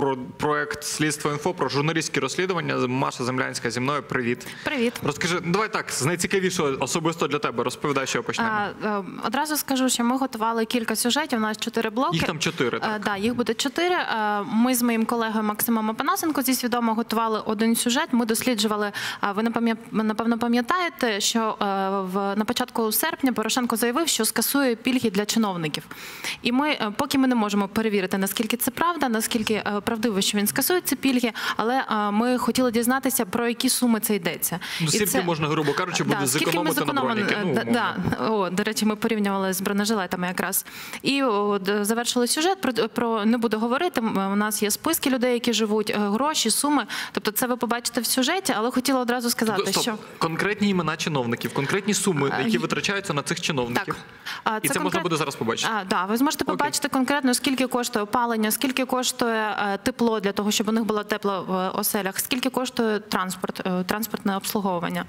про проект Слідство інфо про журналістські розслідування. Маша Землянська зі мною. Привіт. Привіт. Розкажи, давай так, з найцікавішого особисто для тебе. Розповідай, що почнемо. А, е, одразу скажу, що ми готували кілька сюжетів. У нас чотири блоки. Їх там чотири, Е, так? да, їх буде чотири. Е, Ми з моїм колегою Максимом Апанасенко зі свідомо готували один сюжет. Ми досліджували. а Ви напевно пам'ятаєте, що в на початку серпня Порошенко заявив, що скасує пільги для чиновників. І ми, поки ми не можемо перевірити, наскільки це правда, наскільки правдиво, що він скасує ці пільги, але е, ми хотіли дізнатися про які суми це йдеться. Ну, І це- можна, грубо кажучи, буде Да, скільки ми зекономити на броніки? Ну, е, да, о, до речі, ми порівнювали з бронежилетами якраз. І о, завершили сюжет. Про, про не буду говорити. У нас є списки людей, які живуть, е, гроші, суми. Тобто, це ви побачите в сюжеті, але хотіла одразу сказати, що конкретні імена чиновників, конкретні суми, які витрачаються на цих чиновників. І це можна конкрет- буде зараз побачити. А, да, ви зможете Окей. побачити конкретно, скільки коштує опалення, скільки коштує е, тепло для того, щоб у них було тепло в оселях, скільки коштує транспорт, е, транспортне обслуговування.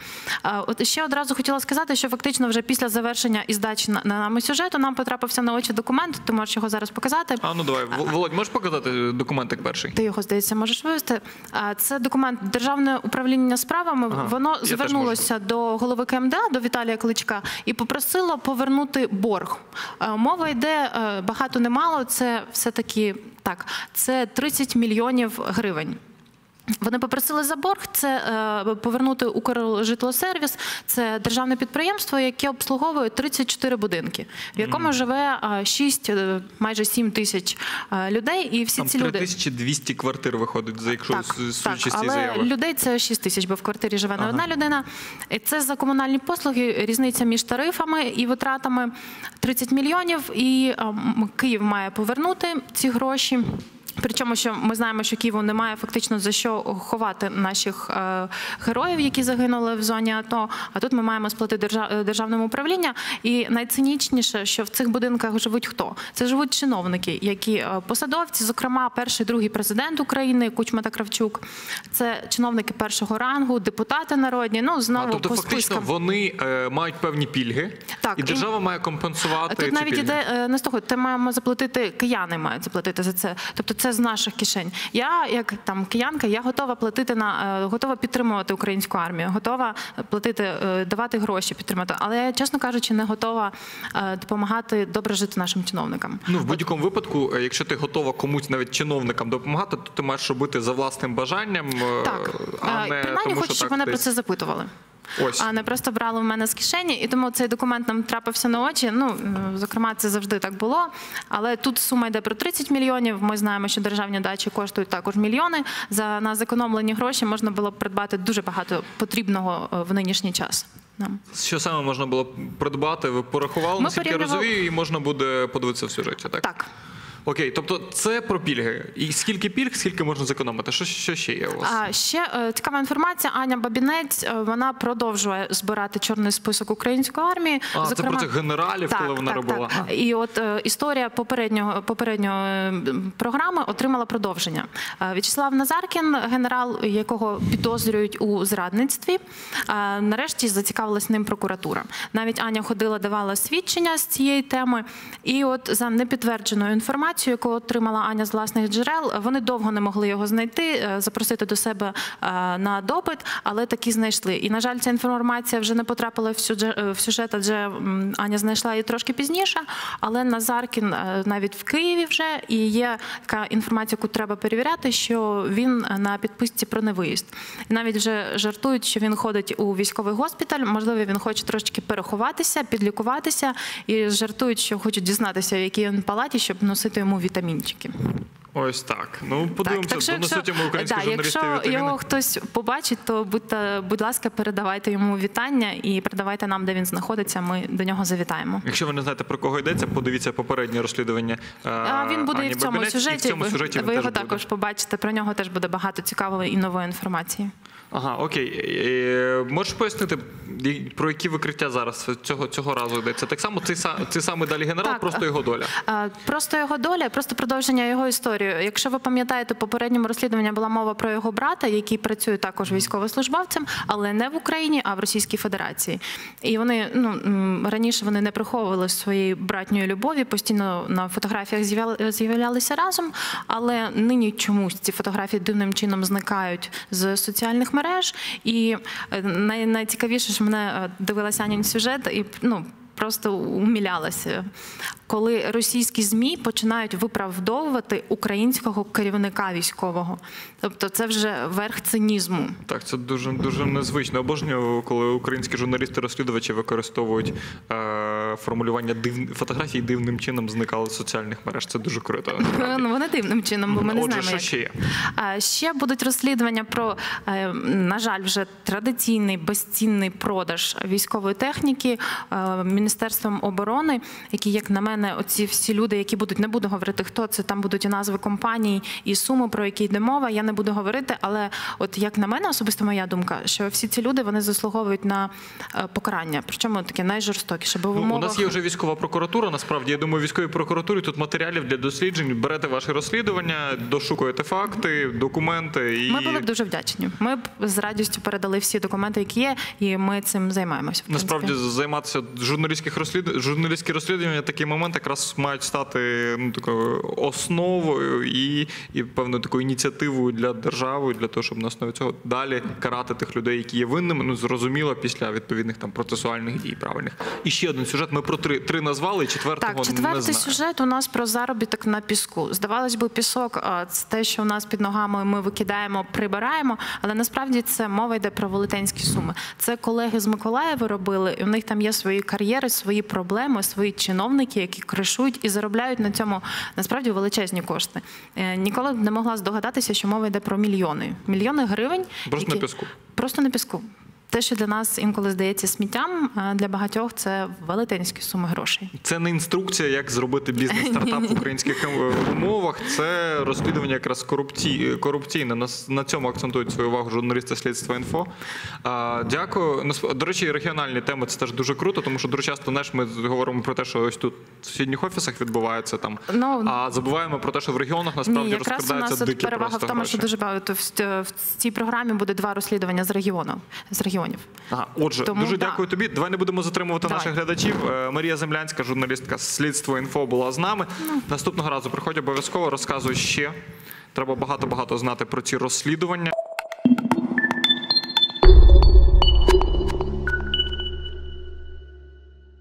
От ще одразу хотіла сказати, що фактично вже після завершення і здачі на, на нами сюжету нам потрапився на очі документ. Ти можеш його зараз показати. А ну давай, Володь, можеш показати документик перший? Ти його здається можеш вивести. Це документ Державне управління справами. Ага, Воно звернулося до голови КМДА, до Віталія Кличка, і попросило повернути борг. Мова йде е, багато немало. Це все таки так. Це 30 мільйонів гривень. Вони попросили за борг це е, повернути Укржитлосервіс. Це державне підприємство, яке обслуговує 34 будинки, в якому живе 6, майже 7 тисяч е, людей. І всі Там ці люди 3200 квартир виходить, за якщо так, так, але заяви. людей це 6 тисяч, бо в квартирі живе не Ага. одна людина. Це за комунальні послуги, різниця між тарифами і витратами 30 мільйонів. І а, Київ має повернути ці гроші. Причому, що ми знаємо, що Києву немає фактично за що ховати наших е, героїв, які загинули в зоні АТО. А тут ми маємо сплатити держа- державному управління. І найцинічніше, що в цих будинках живуть хто? Це живуть чиновники, які е, посадовці, зокрема, перший другий президент України Кучма та Кравчук. Це чиновники першого рангу, депутати народні. Ну А, знову тобто, по фактично, вони е, мають певні пільги, Так, і і- держава має компенсувати Тут ці навіть пільги. іде е, не з того, це маємо заплатити, кияни мають заплатити за це. Тобто це з наших кишень. Я, як там киянка, я готова платити на е, готова підтримувати українську армію, готова платити, е, давати гроші, підтримати. Але я, чесно кажучи, не готова е, допомагати добре жити нашим чиновникам. Ну, в будь-якому випадку, якщо ти готова комусь навіть чиновникам допомагати, то ти маєш робити за власним бажанням, Так, а не принаймні тому, хочу, що щоб так мене про це запитували. Ось. А не просто брали в мене з кишені, і тому цей документ нам трапився на очі. Ну зокрема, це завжди так було. Але тут сума йде про 30 мільйонів. Ми знаємо, що державні дачі коштують також мільйони. За на зекономлені гроші можна було б придбати дуже багато потрібного е, в нинішній час. Нам. Що саме можна було придбати? Ви порахували, Ми наскільки я порівнювали- розумію, і можна буде подивитися в сюжеті, так? Так. Окей, тобто це про пільги. І скільки пільг, скільки можна зекономити? Що, що ще є у вас? А ще е, цікава інформація. Аня Бабінець е, вона продовжує збирати чорний список української армії. А, це про цих генералів, так, коли вона так, робила. Так. І от е, історія попереднього попереднього е, програми отримала продовження. Е, В'ячеслав Назаркін, генерал, якого підозрюють у зрадництві, е, нарешті зацікавилась ним прокуратура. Навіть Аня ходила, давала свідчення з цієї теми. І от за непідтвердженою інформацією, яку отримала Аня з власних джерел, вони довго не могли його знайти, е, запросити до себе е, на допит, але таки знайшли. І на жаль, ця інформація вже не потрапила в сюжет, адже Аня знайшла її трошки пізніше. Але Назаркін е, навіть в Києві вже і є така інформація, яку треба перевіряти, що він на підписці про невиїзд. І навіть вже жартують, що він ходить у військовий госпіталь. Можливо, він хоче трошки переховатися, підлікуватися, і жартують, що хочуть дізнатися, в якій він палаті, щоб носити йому вітамінчики. Ось так. Ну, подивимося, донесуть йому українські да, журналісти якщо вітаміни. його хтось побачить, то будьте, будь ласка, передавайте йому вітання і передавайте нам, де він знаходиться. Ми до нього завітаємо. Якщо ви не знаєте про кого йдеться, подивіться попереднє розслідування. е, А він буде Ані і в цьому Бабинець, сюжеті. І в цьому ви- сюжеті ви його буде. також побачите. Про нього теж буде багато цікавої і нової інформації. Ага, окей. Е, Можеш пояснити, про які викриття зараз цього, цього разу йдеться? Так само цей, цей самий далі генерал, Так. просто його доля. Е, Просто його доля, просто продовження його історії. Якщо ви пам'ятаєте, попередньому розслідуванні була мова про його брата, який працює також військовослужбовцем, але не в Україні, а в Російській Федерації. І вони ну раніше вони не приховували своєї братньої любові, постійно на фотографіях з'являлися разом. Але нині чомусь ці фотографії дивним чином зникають з соціальних мереж. І е, най- найцікавіше, що мене е, дивилася Анін сюжет, і ну просто умілялася, коли російські змі починають виправдовувати українського керівника військового. Тобто, це вже верх цинізму. Так, це дуже дуже незвично. Обожнюю, коли українські журналісти-розслідувачі використовують е, формулювання див... фотографій дивним чином зникали з соціальних мереж. Це дуже круто. Ну вони дивним чином, бо ми не Отже, знаємо. що як. ще є? Ще будуть розслідування про, е, на жаль, вже традиційний безцінний продаж військової техніки е, Міністерством оборони, які, як на мене, оці всі люди, які будуть, не буду говорити, хто це, там будуть і назви компаній, і суми, про які йде мова. Я не буду говорити, але от як на мене, особисто моя думка, що всі ці люди вони заслуговують на е, покарання, причому таке найжорстокіше. Бо в Ну, у нас є вже військова прокуратура. Насправді я думаю, військовій прокуратурі тут матеріалів для досліджень. Берете ваші розслідування, дошукуєте факти, документи і Ми були б дуже вдячні. Ми б з радістю передали всі документи, які є, і ми цим займаємося. Насправді займатися журналістських розслід... журналістські розслідування такий момент якраз мають стати ну такою основою і, і певною такою ініціативою для держави, для того, щоб на основі цього далі карати тих людей, які є винними. Ну зрозуміло, після відповідних там процесуальних дій правильних. І ще один сюжет. Ми про три три назвали, четвертого Так, не знаю. сюжет у нас про заробіток на піску. Здавалось би, пісок це те, що у нас під ногами ми викидаємо, прибираємо, але насправді це мова йде про велетенські суми. Це колеги з Миколаєва робили, і у них там є свої кар'єри, свої проблеми, свої чиновники, які кришують і заробляють на цьому насправді величезні кошти. Е, Ніколи б не могла здогадатися, що мова йде про мільйони. Мільйони гривень. Просто на піску. Просто на піску. Те, що для нас інколи здається сміттям, а для багатьох це велетенські суми грошей. Це не інструкція, як зробити бізнес-стартап в українських е, умовах. Це розслідування якраз корупці... корупційне. На, на цьому акцентують свою увагу журналісти слідства інфо. Дякую. До речі, регіональні теми це теж дуже круто, тому що дуже часто знаєш, ми говоримо про те, що ось тут в сусідніх офісах відбувається там. Ну, а забуваємо про те, що в регіонах насправді Ні, якраз у розкрадаються нас от дикі перевага просто в тому, гроші. що дуже багато в, цій програмі буде два розслідування з регіону з регіонів. Ага, отже, Тому дуже да. дякую тобі. Давай не будемо затримувати Давай. наших глядачів. Е, Марія Землянська, журналістка слідство інфо, була з нами. Ну. Наступного разу приходь обов'язково, розказуй ще. Треба багато багато знати про ці розслідування.